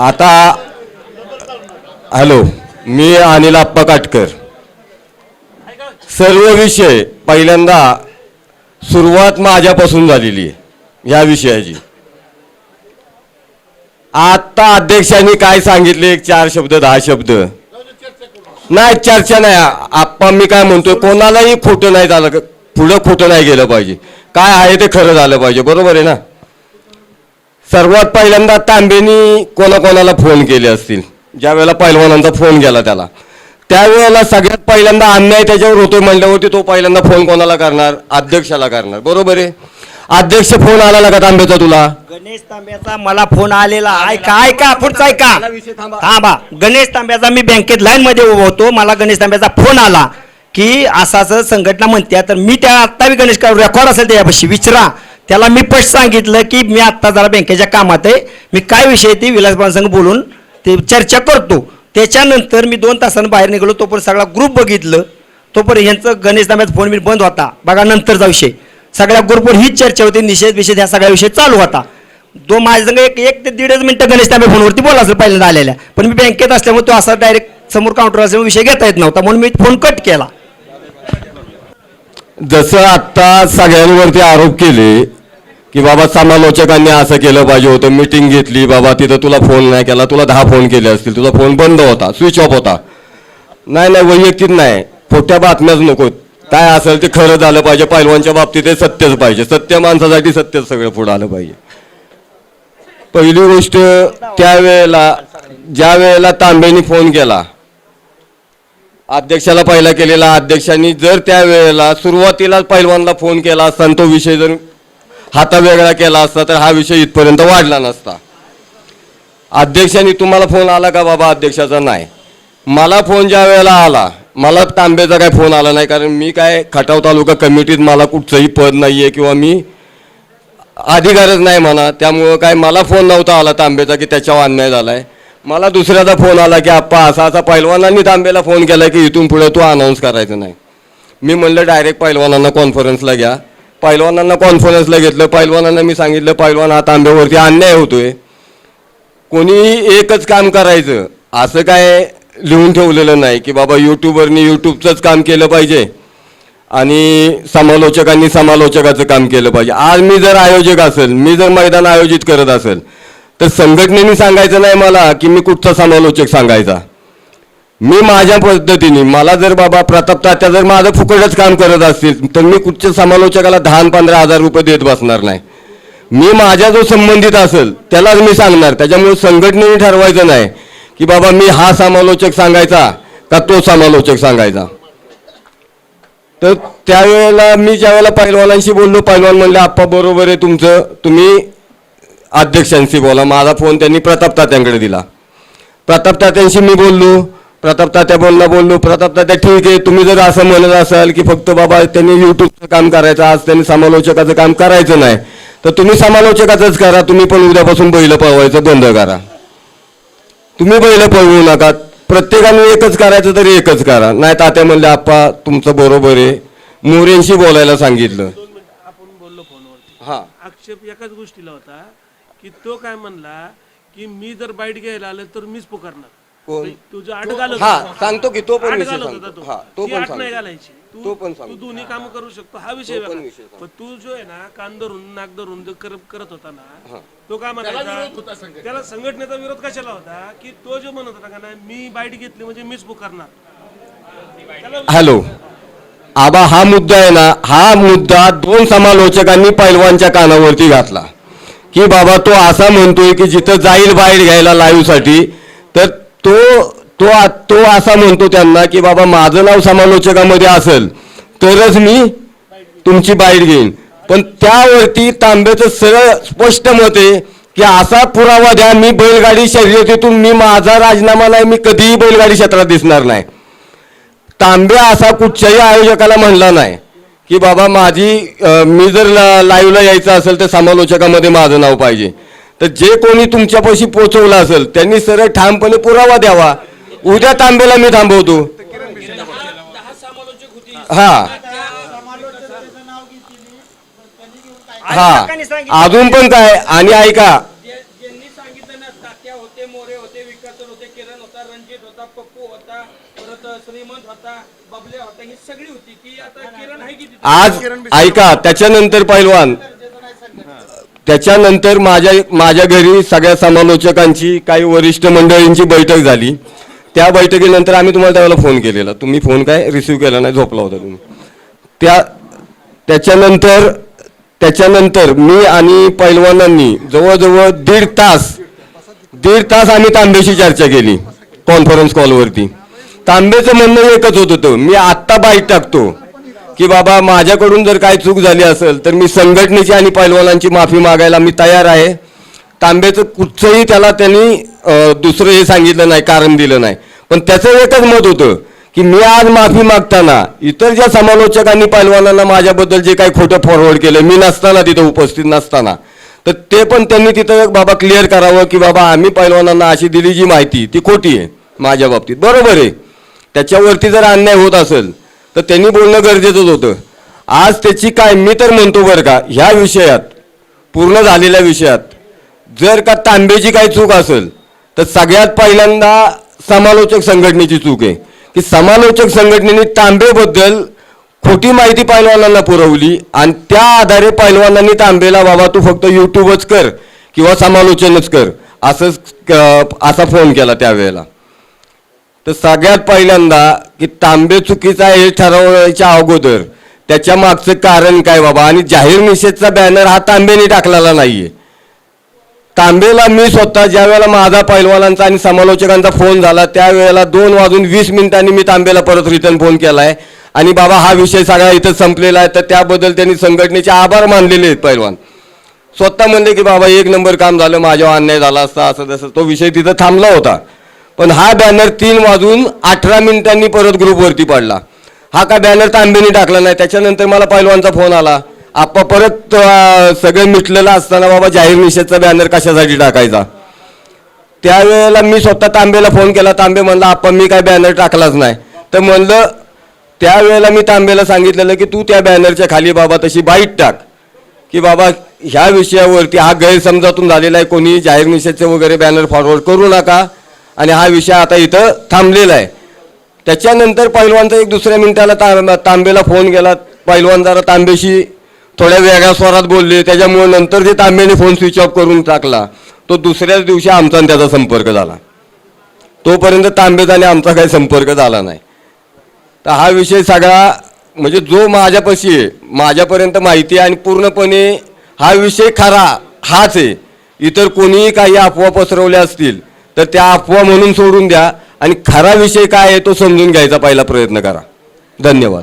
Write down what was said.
आता हॅलो मी अनिल आप्पा काटकर. सर्व विषय पहिल्यांदा सुरुवात माझ्यापासून झालेली आहे या विषयाची. आता अध्यक्षांनी काय सांगितले? एक चार शब्द दहा शब्द. नाही चर्चा नाही. आप्पा मी काय म्हणतोय कोणालाही खोटं नाही झालं पुढं खोटं नाही गेलं पाहिजे. काय आहे ते खरं झालं पाहिजे बरोबर आहे ना? सर्वात पहिल्यांदा तांबेनी कोणाकोणाला फोन केले असतील? ज्या वेळेला पहिलवानांचा फोन गेला त्याला. त्यावेळेला सगळ्यात पहिल्यांदा अन्याय त्याच्यावर होतोय म्हणल्यावरती तो पहिल्यांदा फोन कोणाला करणार? अध्यक्षाला करणार. बरोबर आहे? अध्यक्ष फोन आला का तांब्याचा तुला? गणेश तांब्याचा मला फोन आलेला. ऐका ऐका पुढचा ऐका. थांबा. गणेश तांब्याचा मी बँकेत लाईन मध्ये उभा होतो. मला गणेश तांब्याचा फोन आला की असं असं संघटना म्हणते तर मी त्या आत्ता बी गणेश रेकॉर्ड असेल त्याच्यापाशी. विचारा. त्याला मी स्पष्ट सांगितलं की मी आत्ता जरा बँकेच्या कामात आहे. मी काय विषय ती विलासबान संघ बोलून ते चर्चा करतो. त्याच्यानंतर मी दोन तासांनी बाहेर निघालो तोपर्यंत सगळा ग्रुप बघितलं. तोपर्यंत यांचं गणेश तांब्याचा फोन मी बंद होता. बघा नंतरचा विषय. सगळ्या ग्रुपवर हीच चर्चा होती निषेध विषेध ह्या सगळ्या विषय चालू होता. दो माझ्यासंग एक एक ते दीडच मिनटं गणेश तांबे फोनवरती बोला असेल पहिल्यांदा आलेल्या. पण मी बँकेत असल्यामुळे तो असा डायरेक्ट समोर काउंटर असल्यामुळे विषय घेता येत नव्हता. म्हणून मी फोन कट केला. जसं आत्ता सगळ्यांवरती आरोप केले की बाबा समालोचकांनी असं केलं पाहिजे होतं मिटिंग घेतली बाबा तिथं तुला फोन नाही केला तुला दहा फोन केले असतील तुझा फोन बंद होता स्विच ऑफ होता. नाही नाही वैयक्तिक नाही. खोट्या बातम्याच नको. काय असेल ते खरं झालं पाहिजे पैलवानच्या बाबतीत ते सत्यच पाहिजे. सत्य माणसासाठी सत्यच सगळं पुढं आलं पाहिजे. पहिली गोष्ट त्यावेळेला ज्या वेळेला तांबेनी फोन केला अध्यक्षाला पहिला केलेला अध्यक्षांनी जर त्या वेळेला सुरुवातीला पैलवानला फोन केला असता तो विषय जर हाता वेगळा केला असता तर हा विषय इथपर्यंत वाढला नसता. अध्यक्षांनी तुम्हाला फोन आला का बाबा अध्यक्षाचा? नाही. मला फोन ज्या वेळेला आला मला तांब्याचा काय फोन आला नाही कारण मी काय खटाव तालुका कमिटीत मला कुठचंही पद नाही आहे किंवा मी अधिकारच नाही म्हणा त्यामुळं काय मला फोन नव्हता आला तांबेचा की त्याच्यावर अन्याय झाला आहे मला दुसऱ्याचा फोन आला की आप्पा असा असा पैलवानांनी तांबेला फोन केला की इथून पुढे तू अनाऊन्स करायचं नाही. मी म्हणलं डायरेक्ट पैलवानांना कॉन्फरन्सला घ्या. पैलवानांना कॉन्फरन्सला घेतलं पैलवानांना मी सांगितलं पैलवान हा तांब्यावरती अन्याय होतोय. कोणी एकच काम करायचं असं काय लिहून ठेवलेलं नाही की बाबा यूट्यूबवरनी यूट्यूबचंच काम केलं पाहिजे आणि समालोचकांनी समालोचकाचं काम केलं पाहिजे. आज मी जर आयोजक असेल मी जर मैदान आयोजित करत असेल तर संघटनेने सांगायचं नाही मला की मी कुठचा समालोचक सांगायचा. मी माझ्या पद्धतीने मला जर बाबा प्रताप तात्या जर माझं फुकटच काम करत असतील तर मी कुठच्या समालोचकाला दहा पंधरा हजार रुपये देत बसणार नाही. मी माझ्या जो संबंधित असेल त्यालाच मी सांगणार. त्याच्यामुळे संघटनेने ठरवायचं नाही की बाबा मी हा समालोचक सांगायचा का तो समालोचक सांगायचा. तर त्यावेळेला मी ज्यावेळेला पैलवानांशी बोललो पैलवान म्हणले आप्पा बरोबर आहे तुमचं. तुम्ही अध्यक्षांशी बोला. माझा फोन त्यांनी प्रताप तात्यांकडे दिला. प्रताप तात्यांशी मी बोललो प्रताप तात्या बोलला बोललो प्रताप तात्या ठीक आहे तुम्ही जर असं म्हणत असाल की फक्त बाबा त्यांनी युट्यूबचं काम करायचं आज त्यांनी समालोचकाचं काम करायचं नाही तर तुम्ही समालोचकाचंच करा तुम्ही पण उद्यापासून बैल पळवायचं बंद करा. तुम्ही बैल पळवू नका प्रत्येकाने एकच करायचं तरी एकच करा. नाही तात्या म्हणले आप्पा तुमचं बरोबर आहे. मोरेंशी बोलायला सांगितलं. आपण बोललो फोनवरती. हा. आक्षेप एकाच गोष्टीला होता की तो काय म्हणला की मी जर बाईट घ्यायला आलं तर मीच पुकारणार. कोण? तुझं आठ घालत हा होता. सांगतो की तो पण आठ विषय घालत होता सांगतो तो. हा तो ती पण आठ नाही सांगतो घालायची तो तू पण तू सांगतो. दोन्ही काम करू शकतो हा विषय तो पण वेगळा. विषय सांगतो. पण तू जो आहे ना कान धरून नाक धरून जो करत करत होता ना तो काय म्हणायचा त्याला संघटनेचा विरोध कशाला होता की तो जो म्हणत होता का ना मी बाईट घेतली म्हणजे मीच पुकारणार त्याला हॅलो आबा हा मुद्दा आहे ना हा मुद्दा दोन समालोचकांनी पैलवानच्या कानावरती घातला की बाबा तो असा म्हणतोय की जिथं जाईल बाहेर घ्यायला लाईव्हसाठी तर तो तो तो असा म्हणतो त्यांना की बाबा माझं नाव समालोचकामध्ये असेल तरच मी तुमची बाईट घेईन. पण त्यावरती तांब्याचं सरळ स्पष्ट मत आहे की असा पुरावा द्या मी बैलगाडी शर्यतीतून मी माझा राजीनामा नाही मी कधीही बैलगाडी क्षेत्रात दिसणार नाही. तांब्या असा कुठच्याही आयोजकाला म्हणला नाही की बाबा माझी मी जर लाईव्हला यायचं असेल तर समालोचकामध्ये माझं नाव पाहिजे. तर जे कोणी तुमच्यापाशी पोचवलं असेल त्यांनी सरळ ठामपणे पुरावा द्यावा. उद्या तांबेला मी थांबवतो. हा. हा. अजून पण काय? आणि ऐका. आज ऐका त्याच्यानंतर पैलवान. त्याच्यानंतर माझ्या माझ्या घरी सगळ्या समालोचकांची काही वरिष्ठ मंडळींची बैठक झाली. त्या बैठकीनंतर आम्ही तुम्हाला त्यावेळेला फोन केलेला. तुम्ही फोन काय रिसिव्ह केला नाही झोपला होता तुम्ही. त्या त्याच्यानंतर त्याच्यानंतर मी आणि पैलवानांनी जवळजवळ दीड तास दीड तास आम्ही तांब्याशी चर्चा केली कॉन्फरन्स कॉलवरती तांब्याचं म्हणणं एकच होत होतं मी आत्ता बाईट टाकतो. की बाबा माझ्याकडून जर काय चूक झाली असेल तर मी संघटनेची आणि पैलवानांची माफी मागायला मी तयार आहे. तांब्याचं कुठचंही त्याला त्यांनी दुसरं हे सांगितलं नाही कारण दिलं नाही. पण त्याचं एकच मत होतं की मी आज माफी मागताना इतर ज्या समालोचकांनी पैलवानांना माझ्याबद्दल जे काही खोटं फॉरवर्ड केलं मी नसताना तिथं उपस्थित नसताना. तर ते पण त्यांनी तिथं बाबा क्लिअर करावं की बाबा आम्ही पैलवानांना अशी दिली जी माहिती ती खोटी आहे माझ्या बाबतीत. बरोबर आहे. त्याच्यावरती जर अन्याय होत असेल तर त्यांनी बोलणं गरजेचंच होतं. आज त्याची काय मी तर म्हणतो बरं का ह्या विषयात पूर्ण झालेल्या विषयात जर का तांबेची काही चूक असेल तर सगळ्यात पहिल्यांदा समालोचक संघटनेची चूक आहे. की समालोचक संघटनेने तांबेबद्दल खोटी माहिती पैलवानांना पुरवली आणि त्या आधारे पैलवानांनी तांबेला बाबा तू फक्त युट्यूबच कर किंवा समालोचनच कर. असंच असा फोन केला त्यावेळेला. तर सगळ्यात पहिल्यांदा की तांबे चुकीचा हे ठरवण्याच्या अगोदर. त्याच्या मागचं कारण काय बाबा? आणि जाहीर निषेधचा बॅनर हा तांबेने टाकलेला नाहीये. तांबेला मी स्वतः ज्या वेळेला माझा पैलवानांचा आणि समालोचकांचा फोन झाला त्यावेळेला दोन वाजून वीस मिनिटांनी मी तांबेला परत रिटर्न फोन केलाय. आणि बाबा हा विषय सगळा इथं संपलेला आहे तर त्याबद्दल त्यांनी संघटनेचे आभार मानलेले आहेत पैलवान. स्वतः म्हणले की बाबा एक नंबर काम झालं माझ्यावर अन्याय झाला असता असं तसं तो विषय तिथं थांबला होता. पण हा बॅनर तीन वाजून अठरा मिनिटांनी परत ग्रुपवरती पडला. हा का बॅनर तांबेनी टाकला नाही. त्याच्यानंतर मला पैलवानचा फोन आला. आप्पा परत सगळं मिटलेलं असताना बाबा जाहीर निषेधचा बॅनर कशासाठी टाकायचा? त्यावेळेला मी स्वतः तांबेला फोन केला. तांबे म्हणला आप्पा मी काय बॅनर टाकलाच नाही. तर म्हणलं त्यावेळेला मी तांबेला सांगितलेलं की तू त्या बॅनरच्या खाली बाबा तशी बाईट टाक. की बाबा ह्या विषयावरती हा गैरसमजातून झालेला आहे. कोणी जाहीर निषेधचे वगैरे बॅनर फॉरवर्ड करू नका. आणि हा विषय आता इथं थांबलेला आहे. त्याच्यानंतर पैलवानचा एक दुसऱ्या मिनिटाला ता तांबेला फोन गेला. पैलवान जरा तांबेशी थोड्या वेगळ्या स्वरात बोलले. त्याच्यामुळे नंतर जे तांबेने फोन स्विच ऑफ करून टाकला. तो दुसऱ्याच दिवशी आमचा आणि त्याचा संपर्क झाला. तोपर्यंत तांबेचा आणि आमचा काही संपर्क झाला नाही. तर हा विषय सगळा म्हणजे जो माझ्यापाशी आहे माझ्यापर्यंत माहिती आहे आणि पूर्णपणे हा विषय खरा हाच आहे. इतर कोणीही काही अफवा पसरवल्या असतील तर त्या अफवा म्हणून सोडून द्या. आणि खरा विषय काय आहे तो समजून घ्यायचा पहिला प्रयत्न करा. धन्यवाद.